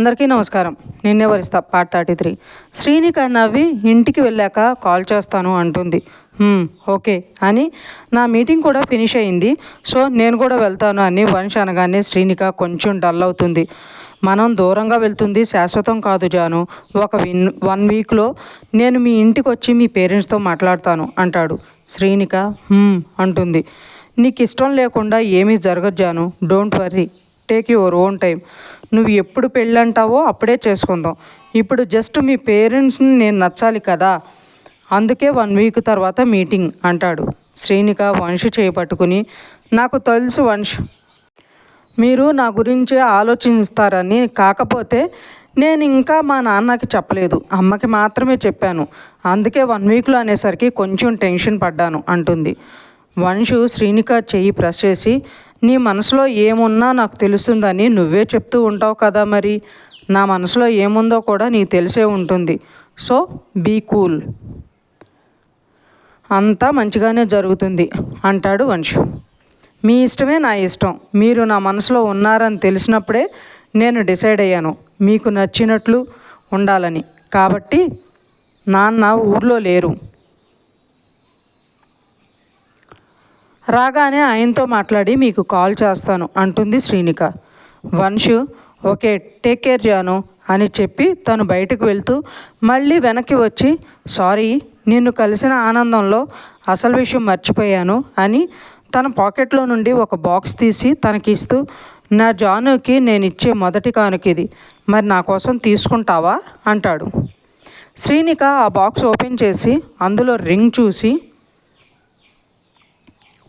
అందరికీ నమస్కారం. నిన్నే వరిస్తా పార్ట్ థర్టీ త్రీ శ్రీనిక నవ్వి ఇంటికి వెళ్ళాక కాల్ చేస్తాను అంటుంది. ఓకే అని నా మీటింగ్ కూడా ఫినిష్ అయింది. సో నేను కూడా వెళ్తాను అని వంశ అనగానే శ్రీనిక కొంచెం డల్ అవుతుంది. మనం దూరంగా వెళ్తుంది శాశ్వతం కాదు జాను. ఒక విన్ వన్ వీక్లో నేను మీ ఇంటికి వచ్చి మీ పేరెంట్స్తో మాట్లాడతాను అంటాడు. శ్రీనిక అంటుంది. నీకు ఇష్టం లేకుండా ఏమీ జరగదు Jaanu. Don't worry take your own time నువ్వు ఎప్పుడు పెళ్ళంటావో అప్పుడే చేసుకుందాం. ఇప్పుడు జస్ట్ మీ పేరెంట్స్ని నేను నచ్చాలి కదా. అందుకే వన్ వీక్ తర్వాత మీటింగ్ అంటాడు. శ్రీనిక వంశు చేపట్టుకుని నాకు తెలుసు వంశ్ మీరు నా గురించి ఆలోచిస్తారని కాకపోతే నేను ఇంకా మా నాన్నకి చెప్పలేదు. అమ్మకి మాత్రమే చెప్పాను. అందుకే వన్ వీక్లో అనేసరికి కొంచెం టెన్షన్ పడ్డాను అంటుంది. వంశు శ్రీనిక చెయ్యి ప్రెస్ చేసి నీ మనసులో ఏమున్నా నాకు తెలుస్తుందని నువ్వే చెప్తూ ఉంటావు కదా మరి. నా మనసులో ఏముందో కూడా నీకు తెలిసే ఉంటుంది. So be cool. అంతా మంచిగానే జరుగుతుంది అంటాడు వంశు. మీ ఇష్టమే నా ఇష్టం. మీరు నా మనసులో ఉన్నారని తెలిసినప్పుడే నేను డిసైడ్ అయ్యాను. మీకు నచ్చినట్లు ఉండాలని. కాబట్టి నాన్న ఊర్లో లేరు. రాగానే ఆయనతో మాట్లాడి మీకు కాల్ చేస్తాను అంటుంది Srinika. Vamshu okay take care Jaanu అని చెప్పి తను బయటకు వెళ్తూ మళ్ళీ వెనక్కి వచ్చి సారీ నిన్ను కలిసిన ఆనందంలో అసలు విషయం మర్చిపోయాను అని తన పాకెట్లో నుండి ఒక బాక్స్ తీసి తనకిస్తూ నా జానుకి నేను ఇచ్చే మొదటి కానుక ఇది. మరి నా కోసం తీసుకుంటావా? అంటాడు. శ్రీనిక ఆ బాక్స్ ఓపెన్ చేసి అందులో రింగ్ చూసి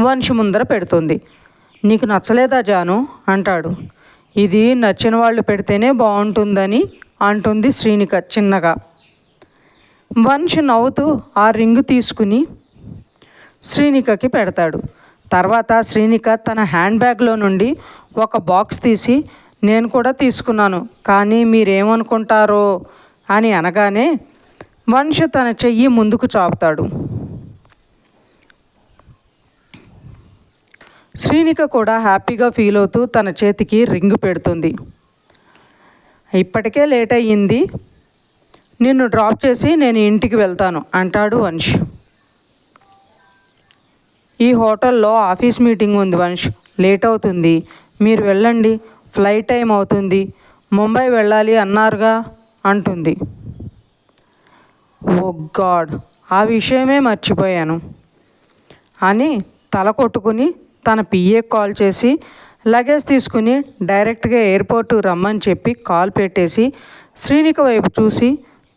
వంశి ముందర పెడుతుంది. నీకు నచ్చలేదా జాను? అంటాడు. ఇది నచ్చిన వాళ్ళు పెడితేనే బాగుంటుందని అంటుంది శ్రీనిక చిన్నగా. వంశ్ నవ్వుతూ ఆ రింగు తీసుకుని శ్రీనికకి పెడతాడు. తర్వాత శ్రీనిక తన హ్యాండ్ బ్యాగ్లో నుండి ఒక బాక్స్ తీసి నేను కూడా తీసుకున్నాను కానీ మీరేమనుకుంటారో? అని అనగానే వంశ తన చెయ్యి ముందుకు చాపుతాడు. శ్రీనిక కూడా హ్యాపీగా ఫీల్ అవుతూ తన చేతికి రింగ్ పెడుతుంది. ఇప్పటికే లేట్ అయ్యింది. నిన్ను డ్రాప్ చేసి నేను ఇంటికి వెళ్తాను అంటాడు వంశ్. ఈ హోటల్లో ఆఫీస్ మీటింగ్ ఉంది వంశ్. లేట్ అవుతుంది. మీరు వెళ్ళండి. ఫ్లైట్ టైం అవుతుంది. ముంబై వెళ్ళాలి అన్నారుగా అంటుంది. Oh god! ఆ విషయమే మర్చిపోయాను. అని తల కొట్టుకుని తన పిఏ కాల్ చేసి లగేజ్ తీసుకుని డైరెక్ట్గా ఎయిర్పోర్ట్ రమ్మని చెప్పి కాల్ పెట్టేసి శ్రీనిక వైపు చూసి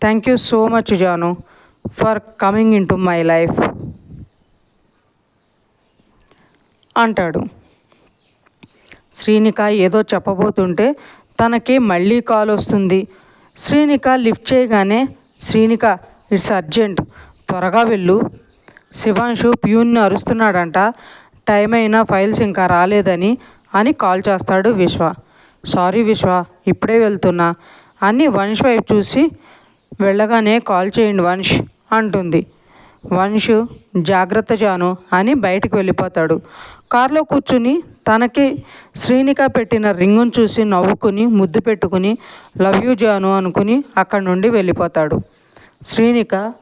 thank you so much Jaanu for coming in to my life అంటాడు. శ్రీనిక ఏదో చెప్పబోతుంటే తనకి మళ్ళీ కాల్ వస్తుంది. శ్రీనిక లిఫ్ట్ చేయగానే శ్రీనిక ఇట్స్ అర్జెంట్ త్వరగా వెళ్ళు. శివాంశు ప్యూన్ని అరుస్తున్నాడంట. టైం అయినా ఫైల్స్ ఇంకా రాలేదని అని కాల్ చేస్తాడు విశ్వ. సారీ విశ్వ ఇప్పుడే వెళ్తున్నా. అని వంశ్ వైపు చూసి వెళ్ళగానే కాల్ చేయండి వంశ్ అంటుంది. వంశు జాగ్రత్త జాను అని బయటికి వెళ్ళిపోతాడు. కారులో కూర్చుని తనకి శ్రీనిక పెట్టిన రింగును చూసి నవ్వుకుని ముద్దు పెట్టుకుని లవ్ యూ జాను అనుకుని అక్కడి నుండి వెళ్ళిపోతాడు. శ్రీనిక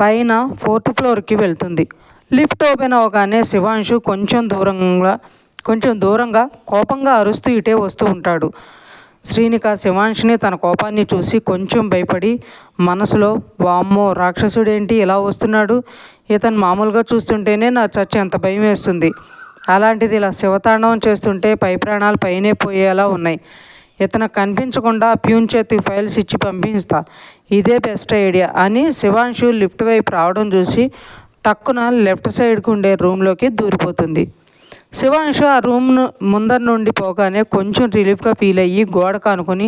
పైన ఫోర్త్ ఫ్లోర్కి వెళ్తుంది. లిఫ్ట్ ఓపెన్ అవగానే శివాంశు కొంచెం దూరంగా కొంచెం దూరంగా కోపంగా అరుస్తూ ఇటే వస్తూ ఉంటాడు. శ్రీనిక శివాంష్ని తన కోపాన్ని చూసి కొంచెం భయపడి మనసులో వామ్మో రాక్షసుడేంటి? ఇలా వస్తున్నాడు? ఇతను మామూలుగా చూస్తుంటేనే నా చచ్చి ఎంత భయం వేస్తుంది. అలాంటిది ఇలా శివతాండవం చేస్తుంటే పై ప్రాణాలు పైనే పోయేలా ఉన్నాయి. ఇతను కనిపించకుండా ప్యూన్ చేతికి ఫైల్స్ ఇచ్చి పంపిస్తా. ఇదే బెస్ట్ ఐడియా అని శివాంశు లిఫ్ట్ వైపు రావడం చూసి టక్కున లెఫ్ట్ సైడ్కి ఉండే రూమ్లోకి దూరిపోతుంది. శివాంశు ఆ రూమ్ ముందర నుండి పోగానే కొంచెం రిలీఫ్గా ఫీల్ అయ్యి గోడ కానుకొని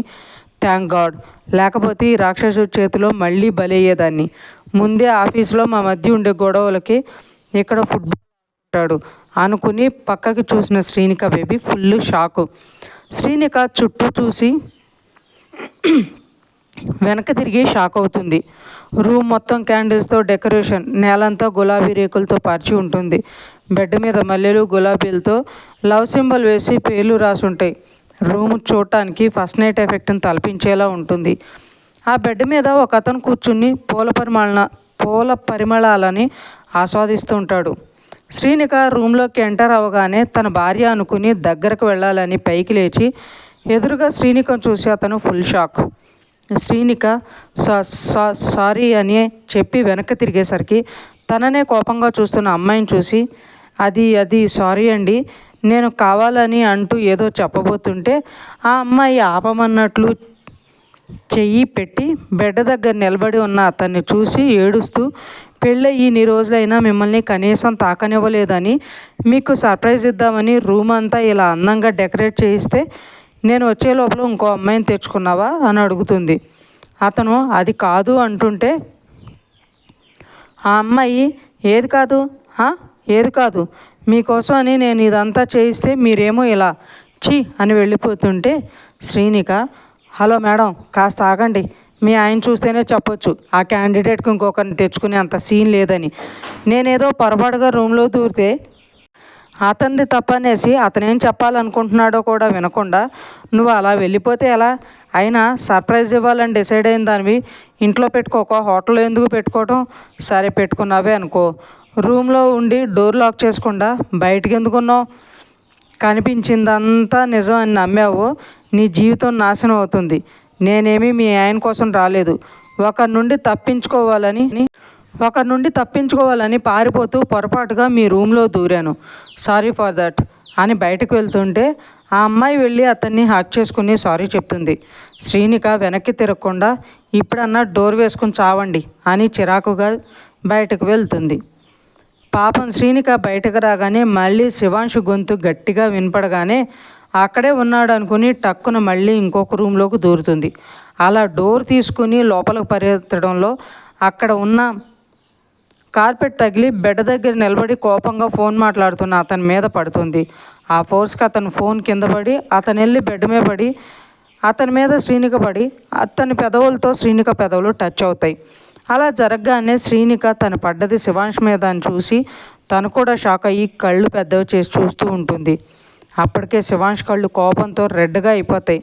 థ్యాంక్ గాడ్ లేకపోతే ఈ రాక్షసుడి చేతిలో మళ్ళీ బలయ్యేదాన్ని. ముందే ఆఫీస్లో మా మధ్య ఉండే గొడవలకి ఇక్కడ ఫుట్బాల్ అనుకుని పక్కకి చూసిన Srinika baby full shock. Srinika చుట్టూ చూసి వెనక తిరిగి షాక్ అవుతుంది. రూమ్ మొత్తం క్యాండిల్స్తో డెకరేషన్ నేలంతా గులాబీ రేకులతో పరిచి ఉంటుంది. బెడ్ మీద మల్లెలు గులాబీలతో లవ్ సింబల్ వేసి పేర్లు రాసి ఉంటాయి రూమ్ చూడటానికి ఫస్ట్ నైట్ ఎఫెక్ట్ని తలపించేలా ఉంటుంది. ఆ బెడ్ మీద ఒక అతను కూర్చుని పూల పరిమళ పూల పరిమళాలని ఆస్వాదిస్తూ ఉంటాడు. శ్రీనిక రూమ్లోకి ఎంటర్ అవ్వగానే తన భార్య అనుకుని దగ్గరకు వెళ్ళాలని పైకి లేచి ఎదురుగా శ్రీనికను చూసి అతను ఫుల్ షాక్. శ్రీనిక సారీ అని చెప్పి వెనక్కి తిరిగేసరికి తననే కోపంగా చూస్తున్న అమ్మాయిని చూసి అది అది సారీ అండి నేను కావాలని అంటూ ఏదో చెప్పబోతుంటే ఆ అమ్మాయి ఆపమన్నట్లు చెయ్యి పెట్టి బెడ్ దగ్గర నిలబడి ఉన్న అతన్ని చూసి ఏడుస్తూ పెళ్ళి ఇన్ని రోజులైనా మిమ్మల్ని కనీసం తాకనివ్వలేదని మీకు సర్ప్రైజ్ ఇద్దామని రూమ్ అంతా ఇలా అందంగా డెకరేట్ చేయిస్తే నేను వచ్చే లోపల ఇంకో అమ్మాయిని తెచ్చుకున్నావా? అని అడుగుతుంది. అతను అది కాదు అంటుంటే ఆ అమ్మాయి ఏది కాదు? ఏది కాదు? మీకోసం అని నేను ఇదంతా చేయిస్తే మీరేమో ఇలా చీ అని వెళ్ళిపోతుంటే శ్రీనిక హలో మేడం కాస్త ఆగండి. మీ ఆయన చూస్తేనే చెప్పొచ్చు. ఆ క్యాండిడేట్కి ఇంకొకరిని తెచ్చుకునే అంత సీన్ లేదని. నేనేదో పొరపాటుగా రూమ్లో దూరితే అతనిది తప్పనేసి అతనేం చెప్పాలనుకుంటున్నాడో కూడా వినకుండా నువ్వు అలా వెళ్ళిపోతే ఎలా? అయినా సర్ప్రైజ్ ఇవ్వాలని డిసైడ్ అయిన దానివి ఇంట్లో పెట్టుకోక హోటల్లో ఎందుకు పెట్టుకోవటం? సరే పెట్టుకున్నావే అనుకో. రూమ్లో ఉండి డోర్ లాక్ చేసుకుండా బయటికి ఎందుకున్నావు కనిపించిందంతా నిజం అని నమ్మావు. నీ జీవితం నాశనం అవుతుంది. నేనేమి మీ ఆయన కోసం రాలేదు. ఒకరి నుండి తప్పించుకోవాలని ఒకరి నుండి తప్పించుకోవాలని పారిపోతూ పొరపాటుగా మీ రూమ్లో దూరాను. సారీ ఫర్ దట్ అని బయటకు వెళ్తుంటే ఆ అమ్మాయి వెళ్ళి అతన్ని హాక్ చేసుకుని సారీ చెప్తుంది. శ్రీనిక వెనక్కి తిరగకుండా ఇప్పుడన్నా డోర్ వేసుకుని చావండి అని చిరాకుగా బయటకు వెళ్తుంది. పాపం శ్రీనిక బయటకు రాగానే మళ్ళీ శివాంశు గొంతు గట్టిగా వినపడగానే అక్కడే ఉన్నాడు అనుకుని టక్కున మళ్ళీ ఇంకొక రూమ్లోకి దూరుతుంది. అలా డోర్ తీసుకుని లోపలికి పరిగెత్తడంలో అక్కడ ఉన్న కార్పెట్ తగిలి బెడ్ దగ్గర నిలబడి కోపంగా ఫోన్ మాట్లాడుతున్న అతని మీద పడుతుంది. ఆ ఫోర్స్కి అతను ఫోన్ కింద పడి అతను వెళ్ళి బెడ్ మీద పడి అతని మీద శ్రీనిక పడి అతని పెదవులతో శ్రీనిక పెదవులు టచ్ అవుతాయి. అలా జరగగానే శ్రీనిక తను పడ్డది శివాంష్ మీద అని చూసి తను కూడా షాక్ అయ్యి కళ్ళు పెద్దవి చేసి చూస్తూ ఉంటుంది. అప్పటికే శివాంష్ కళ్ళు కోపంతో రెడ్గా అయిపోతాయి.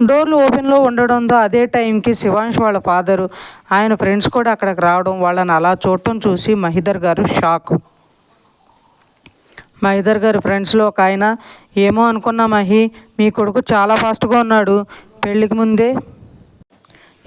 డోర్లు ఓపెన్లో ఉండడంతో అదే టైంకి శివాంష్ వాళ్ళ ఫాదరు ఆయన ఫ్రెండ్స్ కూడా అక్కడికి రావడం వాళ్ళని అలా చూడటం చూసి మహిదర్ గారు షాక్. మహిదర్ గారి ఫ్రెండ్స్లో ఒక ఆయన ఏమో అనుకున్నా మహి మీ కొడుకు చాలా ఫాస్ట్గా ఉన్నాడు పెళ్ళికి ముందే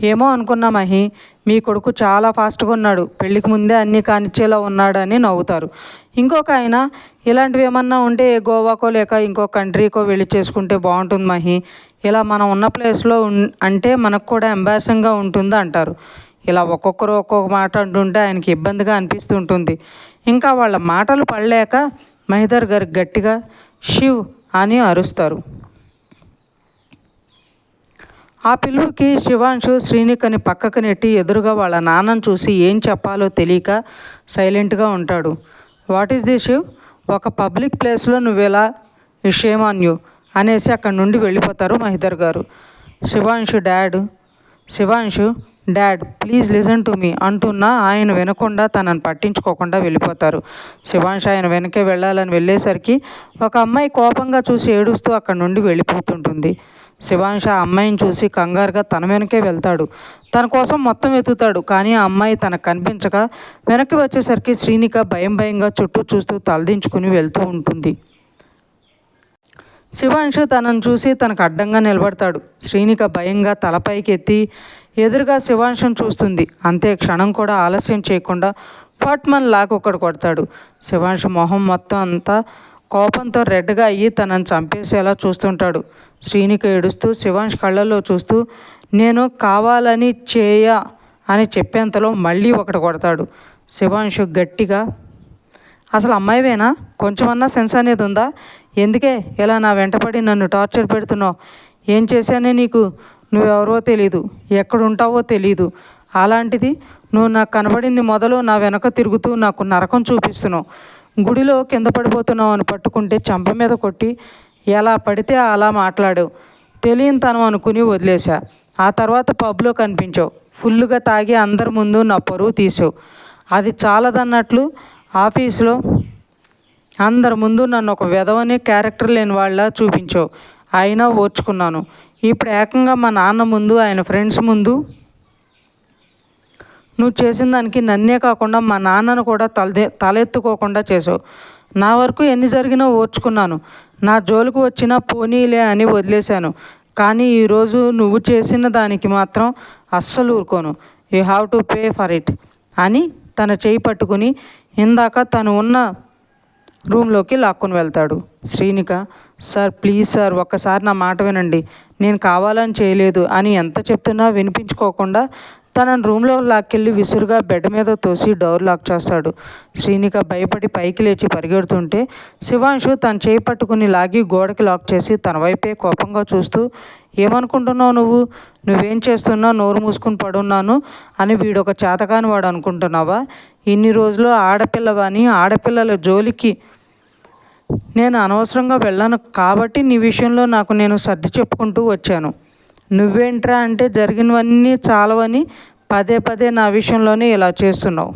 ఏమో అనుకున్నా మహి మీ కొడుకు చాలా ఫాస్ట్గా ఉన్నాడు పెళ్ళికి ముందే అన్నీ కానిచ్చేలా ఉన్నాడని నవ్వుతారు. ఇంకొక ఆయన ఇలాంటివి ఏమన్నా ఉంటే గోవాకో లేక ఇంకో కంట్రీకో వెళ్ళి చేసుకుంటే బాగుంటుంది మహి. ఇలా మనం ఉన్న ప్లేస్లో అంటే మనకు కూడా ఎంబారసింగ్గా ఉంటుంది అంటారు. ఇలా ఒక్కొక్కరు ఒక్కొక్క మాట అంటుంటే ఆయనకి ఇబ్బందిగా అనిపిస్తుంటుంది ఇంకా వాళ్ళ మాటలు పడలేక మహిదర్ గారు గట్టిగా శివ్ అని అరుస్తారు. ఆ పిలుపుకి శివాంశు శ్రీనికని పక్కకు నెట్టి ఎదురుగా వాళ్ళ నాన్నను చూసి ఏం చెప్పాలో తెలియక సైలెంట్గా ఉంటాడు. What is the Shiv? ఒక పబ్లిక్ ప్లేస్లో నువ్వు ఎలా యూ అనేసి అక్కడి నుండి వెళ్ళిపోతారు మహిదర్ గారు. Shivanshu dad. Shivanshu dad please listen to me అంటున్నా ఆయన వినకుండా తనను పట్టించుకోకుండా వెళ్ళిపోతారు. శివాంశ్ ఆయన వెనకే వెళ్ళాలని వెళ్ళేసరికి ఒక అమ్మాయి కోపంగా చూసి ఏడుస్తూ అక్కడి నుండి వెళ్ళిపోతుంటుంది. శివాంశ ఆ అమ్మాయిని చూసి కంగారుగా తన వెనకే వెళ్తాడు. తన కోసం మొత్తం వెతుకుతాడు కానీ ఆ అమ్మాయి తనకు కనిపించక వెనక్కి వచ్చేసరికి శ్రీనిక భయం భయంగా చుట్టూ చూస్తూ తలదించుకుని వెళ్తూ ఉంటుంది. శివాంశు తనను చూసి తనకు అడ్డంగా నిలబడతాడు. శ్రీనిక భయంగా తలపైకి ఎత్తి ఎదురుగా శివాంశం చూస్తుంది. అంతే క్షణం కూడా ఆలస్యం చేయకుండా ఫాట్మన్ లాక్ ఒకడు కొడతాడు. శివాంశు మొహం మొత్తం అంతా కోపంతో రెడ్గా అయ్యి తనని చంపేసేలా చూస్తుంటాడు. శ్రీనికి ఏడుస్తూ శివాంష్ కళ్ళల్లో చూస్తూ నేను కావాలని చేయ అని చెప్పేంతలో మళ్ళీ ఒకటి కొడతాడు. శివాంశు గట్టిగా అసలు అమ్మాయివేనా? కొంచెమన్నా సెన్స్ అనేది ఉందా? ఎందుకే ఇలా నా వెంటపడి నన్ను టార్చర్ పెడుతున్నావు? ఏం చేశానే నీకు? నువ్వెవరో తెలీదు. ఎక్కడుంటావో తెలీదు. అలాంటిది నువ్వు నాకు కనబడింది మొదలు నా వెనక తిరుగుతూ నాకు నరకం చూపిస్తున్నావు. గుడిలో కింద పడిపోతున్నావు అని పట్టుకుంటే చంప మీద కొట్టి ఎలా పడితే అలా మాట్లాడావు తెలియని తనం అనుకుని వదిలేశా. ఆ తర్వాత పబ్లో కనిపించావు. ఫుల్గా తాగి అందరి ముందు నా పరువు తీసావు అది చాలదన్నట్లు ఆఫీస్లో అందరి ముందు నన్ను ఒక విధవని క్యారెక్టర్ లేని వాళ్ళ చూపించావు. అయినా ఓర్చుకున్నాను. ఇప్పుడు ఏకంగా మా నాన్న ముందు ఆయన ఫ్రెండ్స్ ముందు నువ్వు చేసిన దానికి నన్నే కాకుండా మా నాన్నను కూడా తలదే తలెత్తుకోకుండా చేసావు. నా వరకు ఎన్ని జరిగినా ఓర్చుకున్నాను. నా జోలికి వచ్చినా పోనీలే అని వదిలేశాను. కానీ ఈరోజు నువ్వు చేసిన దానికి మాత్రం అస్సలు ఊరుకోను. You have to pay for it అని తన చేయి పట్టుకుని ఇందాక తను ఉన్న రూమ్లోకి లాక్కొని వెళ్తాడు. శ్రీనిక సార్ ప్లీజ్ సార్ ఒక్కసారి నా మాట వినండి. నేను కావాలని చేయలేదు అని ఎంత చెప్తున్నా వినిపించుకోకుండా తన రూమ్లో లాక్కెళ్ళి విసురుగా బెడ్ మీద తోసి డోర్ లాక్ చేస్తాడు. శ్రీనిక భయపడి పైకి లేచి పరిగెడుతుంటే శివాంశు తన చేయి పట్టుకుని లాగి గోడకి లాక్ చేసి తన వైపే కోపంగా చూస్తూ ఏమనుకుంటున్నావు నువ్వు? నువ్వేం చేస్తున్నా నోరు మూసుకుని పడున్నాను అని వీడొక చేతకాని వాడు అనుకుంటున్నావా? ఇన్ని రోజులు ఆడపిల్లవని ఆడపిల్లల జోలికి నేను అనవసరంగా వెళ్ళాను కాబట్టి నీ విషయంలో నాకు నేను సర్ది చెప్పుకుంటూ వచ్చాను. నువ్వేంట్రా అంటే జరిగినవన్నీ చాలవని పదే పదే నా విషయంలోనే ఇలా చేస్తున్నావు.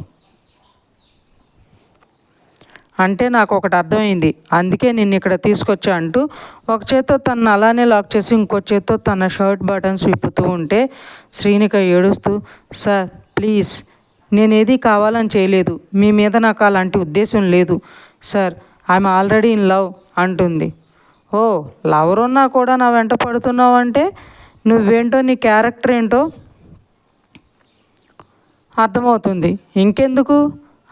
అంటే నాకు ఒకటి అర్థమైంది. అందుకే నిన్ను ఇక్కడ తీసుకొచ్చా అంటూ ఒక చేత్తో తను అలానే లాక్ చేసి ఇంకో చేత్తో తన షర్ట్ బటన్స్ విప్పుతూ ఉంటే శ్రీనిక ఏడుస్తూ సార్ ప్లీజ్ నేనేది కావాలని చేయలేదు. మీ మీద నాకు అలాంటి ఉద్దేశం లేదు. Sir I'm already in love అంటుంది. ఓ లవర్ ఉన్నా కూడా నా వెంట పడుతున్నావు అంటే నువ్వేంటో నీ క్యారెక్టర్ ఏంటో అర్థమవుతుంది. ఇంకెందుకు?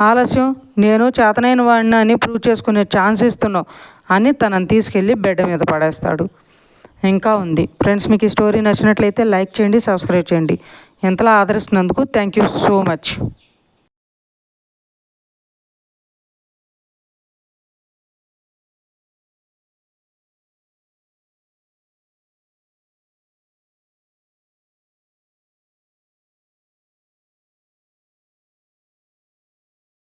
ఆలస్యం. నేను చేతనైన వాడిని అని ప్రూవ్ చేసుకునే ఛాన్స్ ఇస్తున్నావు అని తనని తీసుకెళ్ళి బెడ్ మీద పడేస్తాడు. ఇంకా ఉంది. ఫ్రెండ్స్ మీకు ఈ స్టోరీ నచ్చినట్లయితే లైక్ చేయండి సబ్స్క్రైబ్ చేయండి. ఎంతలా ఆదరిస్తున్నందుకు థ్యాంక్ యూ సో మచ్